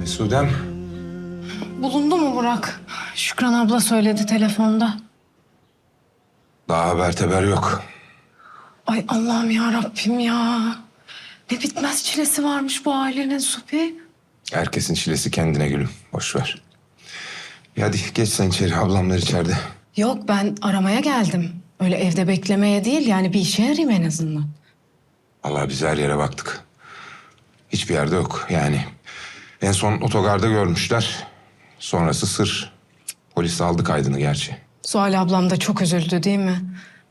Mesudem. Bulundu mu Burak? Şükran abla söyledi telefonda. Daha haber teber yok. Ay Allah'ım ya Rabbim ya. Ne bitmez çilesi varmış bu ailenin Supi. Herkesin çilesi kendine gülüm. Boş ver. Ya hadi geç sen içeri. Ablamlar içeride. Yok ben aramaya geldim. Öyle evde beklemeye değil yani bir işe yarayayım en azından. Allah biz her yere baktık. Hiçbir yerde yok yani. En son otogarda görmüşler. Sonrası sır. Polis aldı kaydını gerçi. Sual ablam da çok üzüldü değil mi?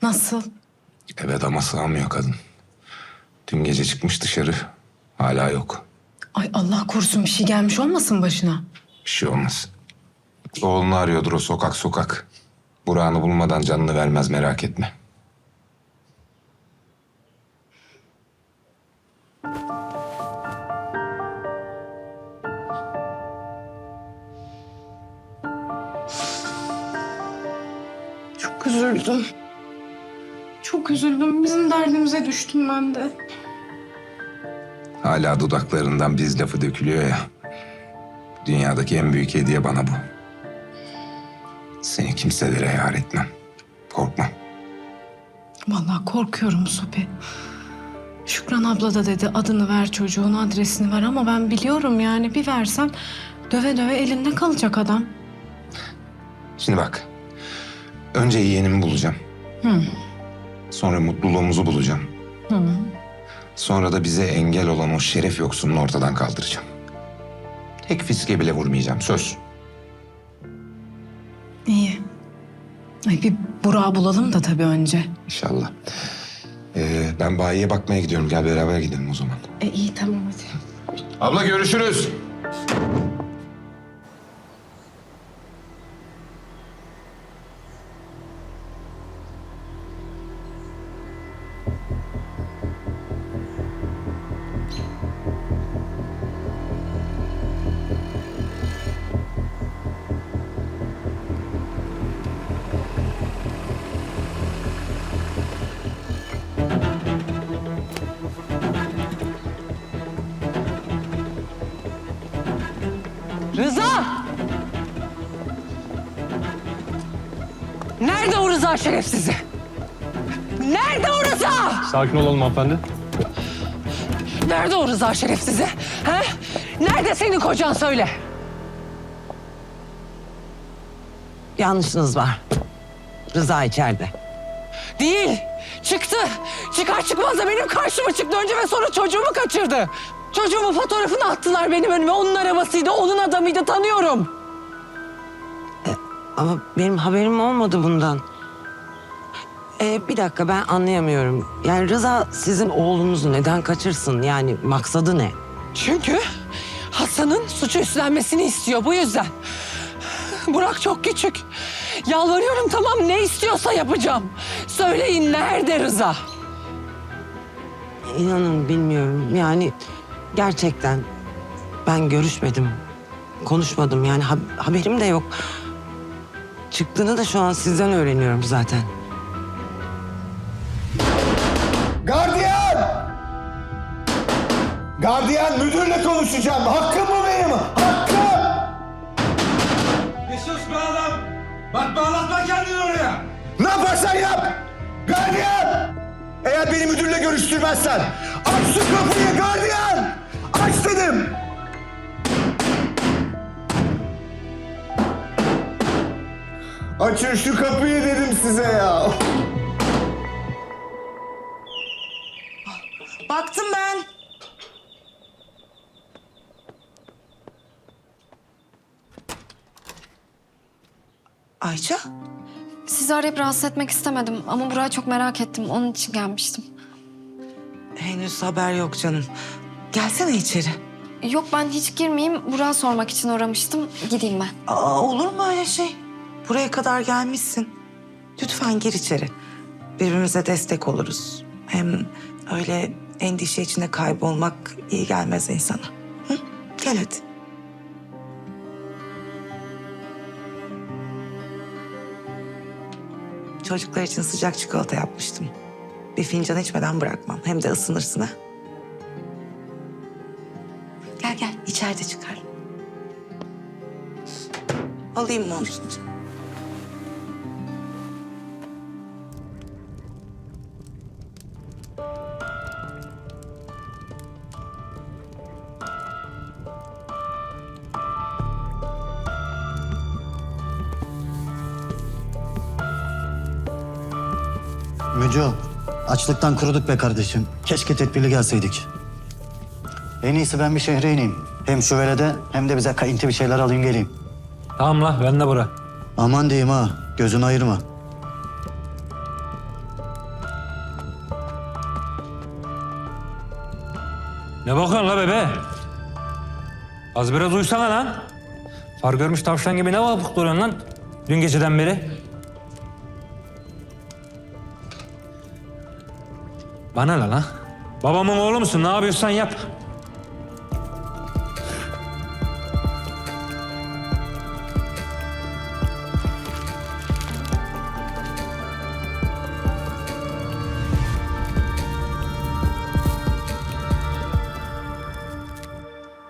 Nasıl? Eve dama sığamıyor kadın. Dün gece çıkmış dışarı. Hala yok. Ay Allah korusun bir şey gelmiş olmasın başına. Bir şey olmaz. Oğlunu arıyordur o sokak sokak. Burak'ını bulmadan canını vermez merak etme. Üzüldüm. Çok üzüldüm. Bizim derdimize düştüm ben de. Hala dudaklarından biz lafı dökülüyor ya. Dünyadaki en büyük hediye bana bu. Seni kimselere yar etmem. Korkma. Vallahi korkuyorum Supi. Şükran abla da dedi adını ver çocuğun adresini ver ama ben biliyorum yani bir versem döve döve elinde kalacak adam. Şimdi bak. Önce yeğenimi bulacağım. Hı. Sonra mutluluğumuzu bulacağım. Hı. Sonra da bize engel olan o şeref yoksununu ortadan kaldıracağım. Tek fiske bile vurmayacağım. Söz. İyi. Ay bir Burak'ı bulalım da tabii önce. İnşallah. Ee, ben bayiye bakmaya gidiyorum. Gel beraber gidelim o zaman. E iyi tamam hadi. Abla görüşürüz. Nerede o Rıza şerefsizi? Nerede o Rıza? Sakin olalım hanımefendi. Nerede o Rıza şerefsizi? He? Nerede senin kocan söyle. Yanlışınız var. Rıza içeride. Değil. Çıktı. Çıkar çıkmaz da benim karşıma çıktı önce ve sonra çocuğumu kaçırdı. Çocuğumun fotoğrafını attılar benim önüme. Onun arabasıydı, onun adamıydı tanıyorum. Ama benim haberim olmadı bundan. Ee, bir dakika ben anlayamıyorum. Yani Rıza sizin oğlunuzu neden kaçırsın? Yani maksadı ne? Çünkü Hasan'ın suçu üstlenmesini istiyor bu yüzden. Burak çok küçük. Yalvarıyorum tamam ne istiyorsa yapacağım. Söyleyin nerede Rıza? İnanın bilmiyorum. Yani gerçekten ben görüşmedim. Konuşmadım yani ha- haberim de yok. Çıktığını da şu an sizden öğreniyorum zaten. Gardiyan müdürle konuşacağım. Hakkım mı benim? Hakkım! Bir sus be adam. Bak bağlatma kendini oraya. Ne yaparsan yap! Gardiyan! Eğer beni müdürle görüştürmezsen aç şu kapıyı gardiyan! Aç dedim! Açın şu kapıyı dedim size ya. Baktım ben. Ayça? Sizi arayıp rahatsız etmek istemedim ama burayı çok merak ettim. Onun için gelmiştim. Henüz haber yok canım. Gelsene içeri. Yok ben hiç girmeyeyim. Burak'a sormak için uğramıştım. Gideyim ben. Aa, olur mu öyle şey? Buraya kadar gelmişsin. Lütfen gir içeri. Birbirimize destek oluruz. Hem öyle endişe içinde kaybolmak iyi gelmez insana. Hı? Gel hadi. çocuklar için sıcak çikolata yapmıştım. Bir fincan içmeden bırakmam. Hem de ısınırsın ha. Gel gel içeride çıkar. Alayım mı onu? Müco, açlıktan kuruduk be kardeşim. Keşke tedbirli gelseydik. En iyisi ben bir şehre ineyim. Hem şu velede hem de bize kayıntı bir şeyler alayım geleyim. Tamam la ben de bura. Aman diyeyim ha, gözünü ayırma. Ne bakıyorsun la bebe? Az biraz uysana lan. Far görmüş tavşan gibi ne vakıf duruyorsun lan? Dün geceden beri. Bana ne lan? Babamın oğlu musun? Ne yapıyorsan yap.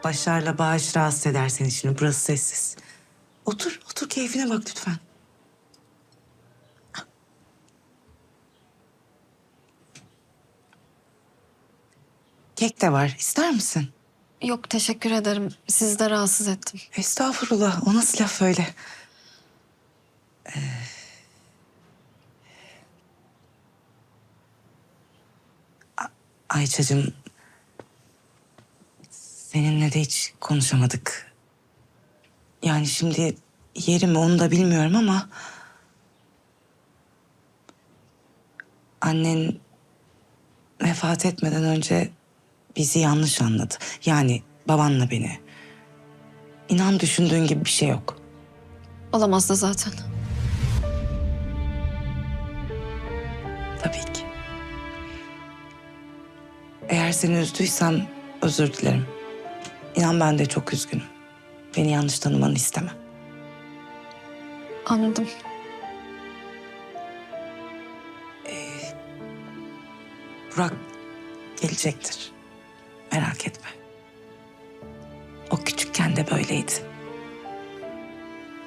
Başar'la Bağış rahatsız eder seni şimdi. Burası sessiz. Otur, otur keyfine bak lütfen. Kek de var. İster misin? Yok teşekkür ederim. Sizi de rahatsız ettim. Estağfurullah. O nasıl laf öyle? Ee, Ayça'cığım... Seninle de hiç konuşamadık. Yani şimdi yeri mi onu da bilmiyorum ama... Annen vefat etmeden önce bizi yanlış anladı. Yani babanla beni. İnan düşündüğün gibi bir şey yok. Olamaz da zaten. Tabii ki. Eğer seni üzdüysem özür dilerim. İnan ben de çok üzgünüm. Beni yanlış tanımanı istemem. Anladım. Burak gelecektir. Merak etme. O küçükken de böyleydi.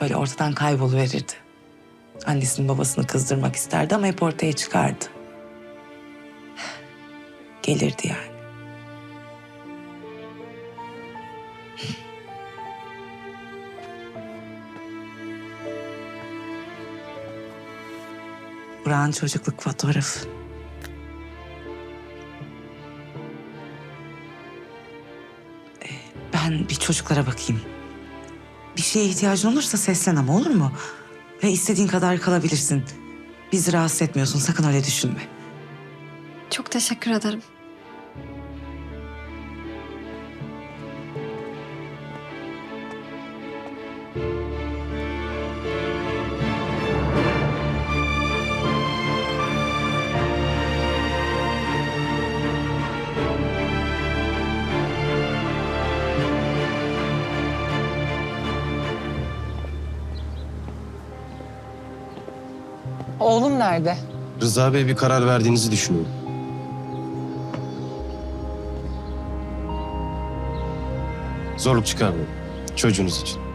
Böyle ortadan kayboluverirdi. Annesinin babasını kızdırmak isterdi ama hep ortaya çıkardı. Gelirdi yani. Burak'ın çocukluk fotoğrafı. Ben bir çocuklara bakayım. Bir şeye ihtiyacın olursa seslen ama olur mu? Ve istediğin kadar kalabilirsin. Bizi rahatsız etmiyorsun sakın öyle düşünme. Çok teşekkür ederim. Oğlum nerede? Rıza Bey bir karar verdiğinizi düşünüyor. Zorluk çıkarmayın. Çocuğunuz için.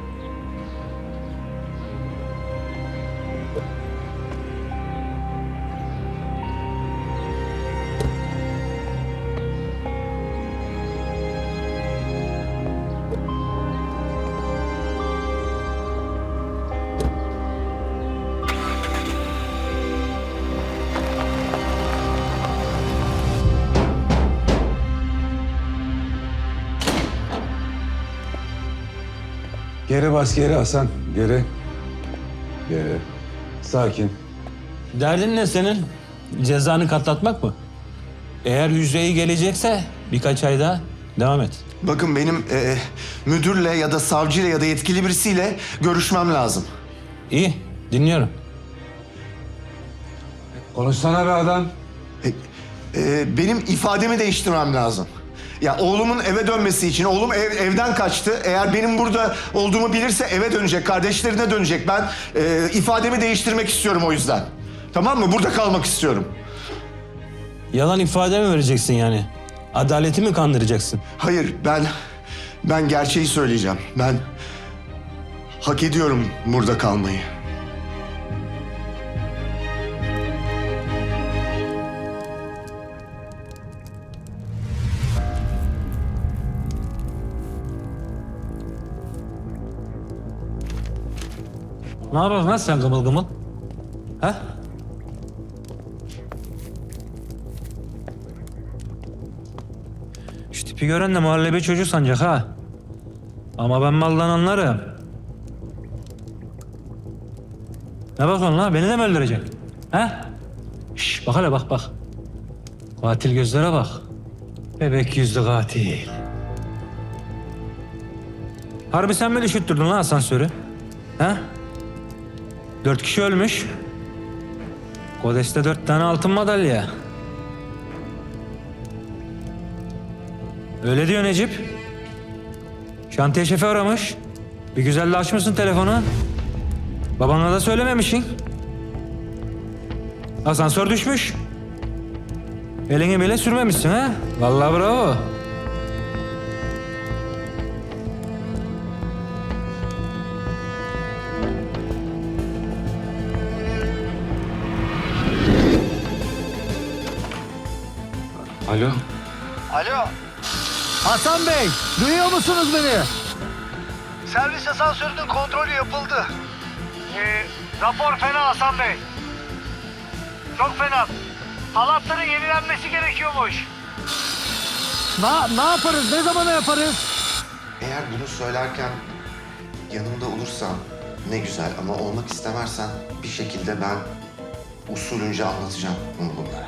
Geri bas geri Hasan. Geri. Geri. Sakin. Derdin ne senin? Cezanı katlatmak mı? Eğer hücreyi gelecekse birkaç ay daha devam et. Bakın benim e, müdürle ya da savcıyla ya da yetkili birisiyle görüşmem lazım. İyi, dinliyorum. Konuşsana be adam. E, e, benim ifademi değiştirmem lazım. Ya oğlumun eve dönmesi için, oğlum ev, evden kaçtı. Eğer benim burada olduğumu bilirse eve dönecek, kardeşlerine dönecek. Ben e, ifademi değiştirmek istiyorum o yüzden. Tamam mı? Burada kalmak istiyorum. Yalan ifade mi vereceksin yani? Adaleti mi kandıracaksın? Hayır, ben ben gerçeği söyleyeceğim. Ben hak ediyorum burada kalmayı. Ne yapıyorsun lan sen gımıl gımıl? Ha? Şu tipi gören de muhallebi çocuğu sancak ha. Ama ben maldan anlarım. Ne bakıyorsun lan? Beni de mi öldüreceksin? Ha? Şş, bak hele bak bak. Katil gözlere bak. Bebek yüzlü katil. Harbi sen mi düşürttürdün lan asansörü? Ha? Dört kişi ölmüş. Kodes'te dört tane altın madalya. Öyle diyor Necip. Şantiye şefi aramış. Bir güzel de açmışsın telefonu. Babana da söylememişsin. Asansör düşmüş. Elini bile sürmemişsin ha. Vallahi bravo. Alo. Alo. Hasan Bey, duyuyor musunuz beni? Servis asansörünün kontrolü yapıldı. Ee, rapor fena Hasan Bey. Çok fena. Halatların yenilenmesi gerekiyormuş. Na, ne yaparız? Ne zamana yaparız? Eğer bunu söylerken yanımda olursan ne güzel ama olmak istemezsen bir şekilde ben usulünce anlatacağım bunu bunlara.